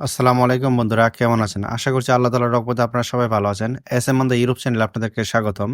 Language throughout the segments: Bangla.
আসসালামু আলাইকুম বন্ধুরা, কেমন আছেন? আশা করছি আল্লাহ তালার রকমতে আপনারা সবাই ভালো আছেন। এস এম দ্য ইউরোপ চ্যানেলে আপনাদেরকে স্বাগতম।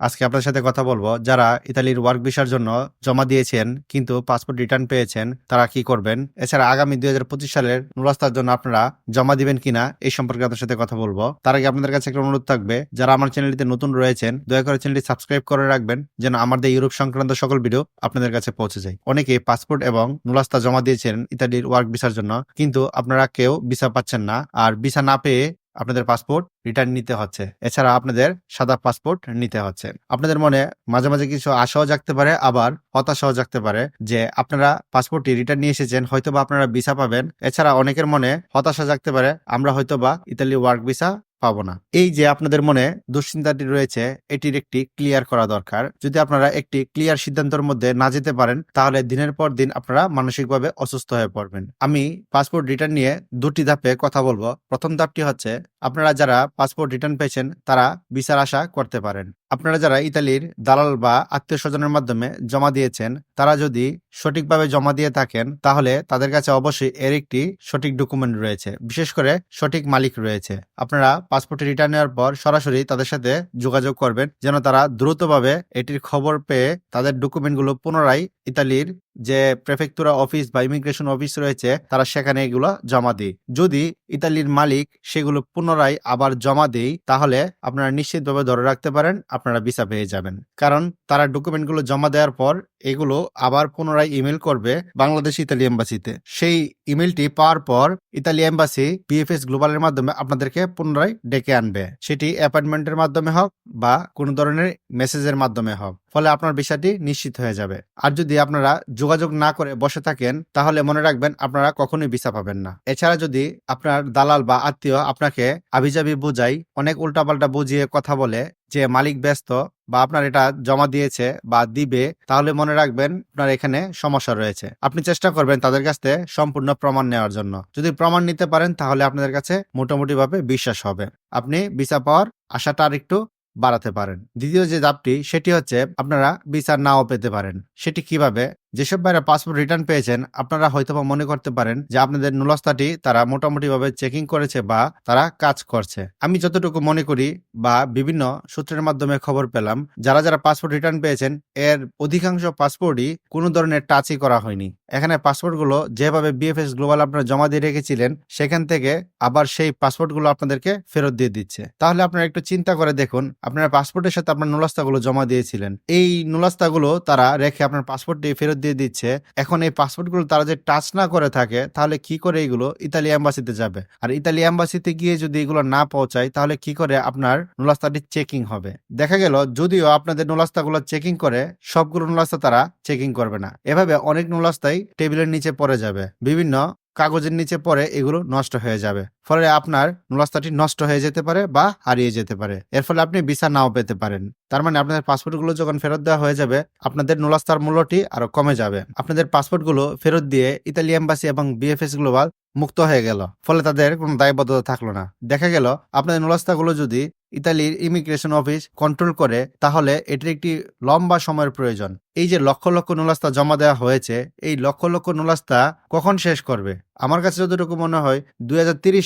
আজকে আপনার সাথে কথা বলব। যারা ইতালির ওয়ার্ক ভিসার জন্য জমা দিয়েছেন, কিন্তু পাসপোর্ট রিটার্ন পেয়েছেন, তারা কি করবেন? এছাড়া আগামী দু হাজার পঁচিশ সালের নুরাস্তার জন্য আপনারা জমা দিবেন কিনা, এই সম্পর্কে আপনার সাথে কথা বলব। তার আগে আপনাদের কাছে একটা অনুরোধ থাকবে, যারা আমার চ্যানেলটিতে নতুন রয়েছেন, দয়া করে চ্যানেলটি সাবস্ক্রাইব করে রাখবেন, যেন আমাদের ইউরোপ সংক্রান্ত সকল ভিডিও আপনাদের কাছে পৌঁছে যায়। অনেকে পাসপোর্ট এবং নুরাস্তা জমা দিয়েছেন ইতালির ওয়ার্ক ভিসার জন্য, কিন্তু আপনারা কেউ ভিসা পাচ্ছেন না। আর ভিসা না পেয়ে আপনাদের পাসপোর্ট রিটার্ন নিতে হচ্ছে। এছাড়া আপনাদের সাদা পাসপোর্ট নিতে হচ্ছে। আপনাদের মনে মাঝে মাঝে কিছু আশাও জাগতে পারে, আবার হতাশাও জাগতে পারে যে আপনারা পাসপোর্টটি রিটার্ন নিয়ে এসেছেন, হয়তোবা আপনারা ভিসা পাবেন। এছাড়া অনেকের মনে হতাশা জাগতে পারে, আমরা হয়তোবা ইতালি ওয়ার্ক ভিসা পাবো না। এই যে আপনাদের মনে দুশ্চিন্তাটি রয়েছে, এটির একটি ক্লিয়ার করা দরকার। যদি আপনারা একটি ক্লিয়ার সিদ্ধান্তের মধ্যে না যেতে পারেন, তাহলে দিনের পর দিন আপনারা মানসিকভাবে অসুস্থ হয়ে পড়বেন। আমি পাসপোর্ট রিটার্ন নিয়ে দুটি ধাপে কথা বলব। প্রথম ধাপটি হচ্ছে, আপনারা যারা পাসপোর্ট রিটার্ন পেয়েছেন, তারা বিচার আশা করতে পারেন। আপনারা যারা ইতালির দালাল বা আত্মীয় স্বজনের মাধ্যমে জমা দিয়েছেন, তারা যদি সঠিকভাবে জমা দিয়ে থাকেন, তাহলে তাদের কাছে অবশ্যই এর একটি সঠিক ডকুমেন্ট রয়েছে। বিশেষ করে সঠিক মালিক রয়েছে। আপনারা পাসপোর্ট রিটার্ন নেওয়ার পর সরাসরি তাদের সাথে যোগাযোগ করবেন, যেন তারা দ্রুতভাবে এটির খবর পেয়ে তাদের ডকুমেন্টগুলো পুনরায় ইতালির যে প্রেফেক্টুরা অফিস বা ইমিগ্রেশন অফিস রয়েছে, তারা সেখানে এগুলো জমা দিই যদি ইতালির মালিক সেগুলো পুনরায় আবার জমা দেয়, তাহলে আপনারা নিশ্চিতভাবে ধরে রাখতে পারেন, আপনারা ভিসা পেয়ে যাবেন। কারণ তারা ডকুমেন্টগুলো জমা দেওয়ার পর এগুলো আবার পুনরায় ইমেল করবে বাংলাদেশ ইতালি এম্বাসিতে। সেই ইমেলটি পাওয়ার পর ইতালি এম্বাসি বিএফএস গ্লোবালের মাধ্যমে আপনাদেরকে পুনরায় ডেকে আনবে। সেটি অ্যাপয়েন্টমেন্টের মাধ্যমে হোক বা কোনো ধরনের মেসেজের মাধ্যমে হোক। ফলে আপনার বিষয়টি নিশ্চিত হয়ে যাবে। আর যদি আপনারা যোগাযোগ না করে বসে থাকেন, তাহলে মনে রাখবেন আপনারা কখনোই ভিসা পাবেন না। এছাড়া যদি আপনার দালাল বা আত্মীয় আপনাকে আভিজাবি বুঝাই অনেক উল্টাপাল্টা বুঝিয়ে কথা বলে যে মালিক ব্যস্ত বা আপনার এটা জমা দিয়েছে বা দিবে, তাহলে মনে রাখবেন আপনার এখানে সমস্যা রয়েছে। আপনি চেষ্টা করবেন তাদের কাছ থেকে সম্পূর্ণ প্রমাণ নেওয়ার জন্য। যদি প্রমাণ নিতে পারেন, তাহলে আপনাদের কাছে মোটামুটি ভাবে বিশ্বাস হবে। আপনি ভিসা পাওয়ার আশাটা আর একটু বাড়াতে পারেন। দ্বিতীয় যে ধাপটি, সেটি হচ্ছে আপনারা বিচার নাও পেতে পারেন। সেটি কীভাবে যেসব বাইরে পাসপোর্ট রিটার্ন পেয়েছেন, আপনারা হয়তো বা মনে করতে পারেন যে আপনাদের নুলস্তাটি তারা মোটামুটি ভাবে চেকিং করেছে বা তারা কাজ করছে। আমি যতটুকু মনে করি বা বিভিন্ন সূত্রের মাধ্যমে খবর পেলাম, যারা যারা পাসপোর্ট রিটার্ন পেয়েছেন, এর অধিকাংশ পাসপোর্টই কোনো ধরনের টাচই করা হয়নি। এখানে পাসপোর্টগুলো যেভাবে বিএফএস গ্লোবাল আপনারা জমা দিয়ে রেখেছিলেন, সেখান থেকে আবার সেই পাসপোর্টগুলো আপনাদেরকে ফেরত দিয়ে দিচ্ছে। তাহলে আপনারা একটু চিন্তা করে দেখুন, আপনার পাসপোর্টের সাথে আপনার নুলাস্তাগুলো জমা দিয়েছিলেন। এই নুলাস্তাগুলো তারা রেখে আপনার পাসপোর্টটি ফেরত দিয়ে দিচ্ছে, এখন এই পাসপোর্টগুলো তারা যে টাচ না করে থাকে, তাহলে কি করে এগুলো ইতালি এম্বাসিতে যাবে? আর ইতালি এম্বাসিতে গিয়ে যদি এগুলো না পৌঁছায়, তাহলে কি করে আপনার নুলাস্তাটি চেকিং হবে? দেখা গেল, যদিও আপনাদের নুলাস্তাগুলো চেকিং করে, সবগুলো নুলাস্তা তারা চেকিং করবে না। এভাবে অনেক নুলাস্তাই টেবিলের নিচে পড়ে যাবে। বিভিন্ন কাগজের নিচে পড়ে এগুলো নষ্ট হয়ে যাবে। ফলে আপনার নুলাস্তাটি নষ্ট হয়ে যেতে পারে বা হারিয়ে যেতে পারে। এর ফলে আপনি ভিসা নাও পেতে পারেন। তার মানে আপনাদের পাসপোর্টগুলো যখন ফেরত দেওয়া হয়ে যাবে, আপনাদের নুলাস্তার মূল্যটি আরও কমে যাবে। আপনাদের পাসপোর্টগুলো ফেরত দিয়ে ইতালি এম্বাসি এবং বিএফএস গ্লোবাল মুক্ত হয়ে গেল। ফলে তাদের কোনো দায়বদ্ধতা থাকল না। দেখা গেল, আপনাদের নুলাস্তাগুলো যদি ইতালির ইমিগ্রেশন অফিস কন্ট্রোল করে, তাহলে এটির একটি লম্বা সময়ের প্রয়োজন। এই যে লক্ষ লক্ষ নুলাস্তা জমা দেওয়া হয়েছে, এই লক্ষ লক্ষ নুলাস্তা কখন শেষ করবে? আমার কাছে যতটুকু মনে হয়, দুই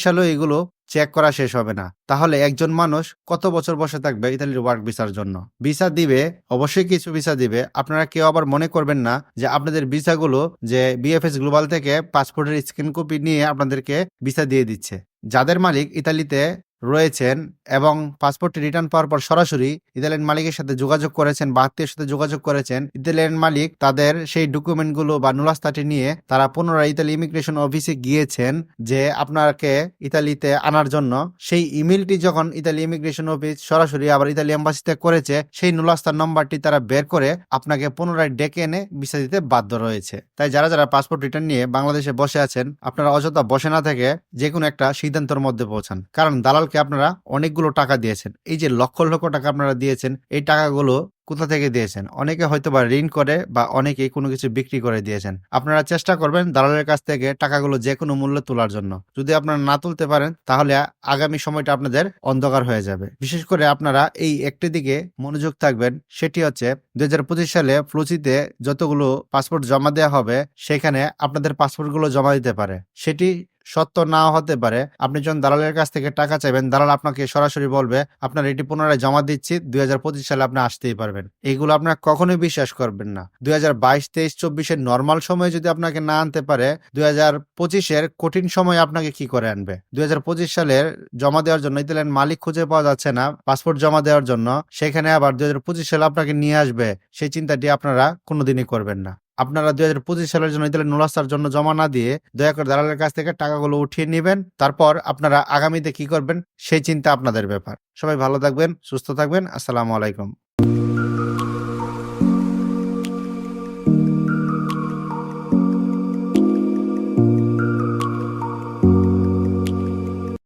সালেও এগুলো চেক করা শেষ হবে না। তাহলে একজন মানুষ কত বছর বসে থাকবে ইতালির ওয়ার্ক ভিসার জন্য? ভিসা দিবে, অবশ্যই কিছু ভিসা দিবে। আপনারা কেউ আবার মনে করবেন না যে আপনাদের ভিসাগুলো যে বিএফএস গ্লোবাল থেকে পাসপোর্টের স্ক্রিন কপি নিয়ে আপনাদেরকে ভিসা দিয়ে দিচ্ছে। যাদের মালিক ইতালিতে রয়েছেন এবং পাসপোর্টটি রিটার্ন পাওয়ার পর সরাসরি ইতালিয়ান মালিকের সাথে যোগাযোগ করেছেন বা আত্মীয়ের সাথে যোগাযোগ করেছেন। ইতালিয়ান মালিক তাদের সেই ডকুমেন্টগুলো বা নুলাস্তাটি নিয়ে তারা পুনরায় ইতালি ইমিগ্রেশন অফিসে গিয়েছেন যে আপনাকে ইতালিতে আনার জন্য। সেই ইমেলটি যখন ইতালি ইমিগ্রেশন অফিস সরাসরি আবার ইতালি এম্বাসিতে করেছে, সেই নুলাস্তার নম্বরটি তারা বের করে আপনাকে পুনরায় ডেকে এনে ভিসা দিতে বাধ্য রয়েছে। তাই যারা যারা পাসপোর্ট রিটার্ন নিয়ে বাংলাদেশে বসে আছেন, আপনারা অযথা বসে না থেকে যে কোনো একটা সিদ্ধান্তের মধ্যে পৌঁছান। কারণ দালালকে আপনারা অনেকগুলো টাকা দিয়েছেন। এই যে লক্ষ লক্ষ টাকা আপনারা দিয়েছেন এই টাকাগুলো কোথা থেকে দিয়েছেন? অনেকে হয়তো বা ঋণ করে বা অনেকেই কোনো কিছু বিক্রি করে দিয়েছেন। আপনারা চেষ্টা করবেন দালালের কাছ থেকে টাকাগুলো যে কোনো মূল্য তোলার জন্য। যদি আপনারা না তুলতে পারেন, তাহলে আগামী সময়টা আপনাদের অন্ধকার হয়ে যাবে। বিশেষ করে আপনারা এই একটি দিকে মনোযোগ থাকবেন, সেটি হচ্ছে দুই হাজার পঁচিশ সালে ফ্লুচিতে যতগুলো পাসপোর্ট জমা দেওয়া হবে, সেখানে আপনাদের পাসপোর্টগুলো জমা দিতে পারে। সেটি সত্য না হতে পারে, আপনি যখন দালালের কাছ থেকে টাকা চাইবেন, দালাল আপনাকে সরাসরি বলবে, আপনার এটি পুনরায় জমা দিচ্ছি, দুই হাজার পঁচিশ সালে আপনি আসতেই পারবেন। এইগুলো আপনার কখনোই বিশ্বাস করবেন না। দুই হাজার বাইশ, তেইশ, চব্বিশের নর্মাল সময়ে যদি আপনাকে না আনতে পারে, দুই হাজার পঁচিশের কঠিন সময় আপনাকে কি করে আনবে? দুই হাজার পঁচিশ সালের জমা দেওয়ার জন্য ইতালিয়ান মালিক খুঁজে পাওয়া যাচ্ছে না পাসপোর্ট জমা দেওয়ার জন্য। সেখানে আবার দুই হাজার পঁচিশ সালে আপনাকে নিয়ে আসবে। সেই চিন্তাটি আপনারা কোনোদিনই করবেন না। আপনারা দুই হাজার পঁচিশ সালের জন্য ইতালিয়ান নুলাস্তার জন্য জমা না দিয়ে দয়া করে দালালের কাছ থেকে টাকাগুলো উঠিয়ে নেবেন। তারপর আপনারা আগামীতে কি করবেন? সেই চিন্তা আপনাদের ব্যাপার। সবাই ভালো থাকবেন, সুস্থ থাকবেন। আসসালামু আলাইকুম।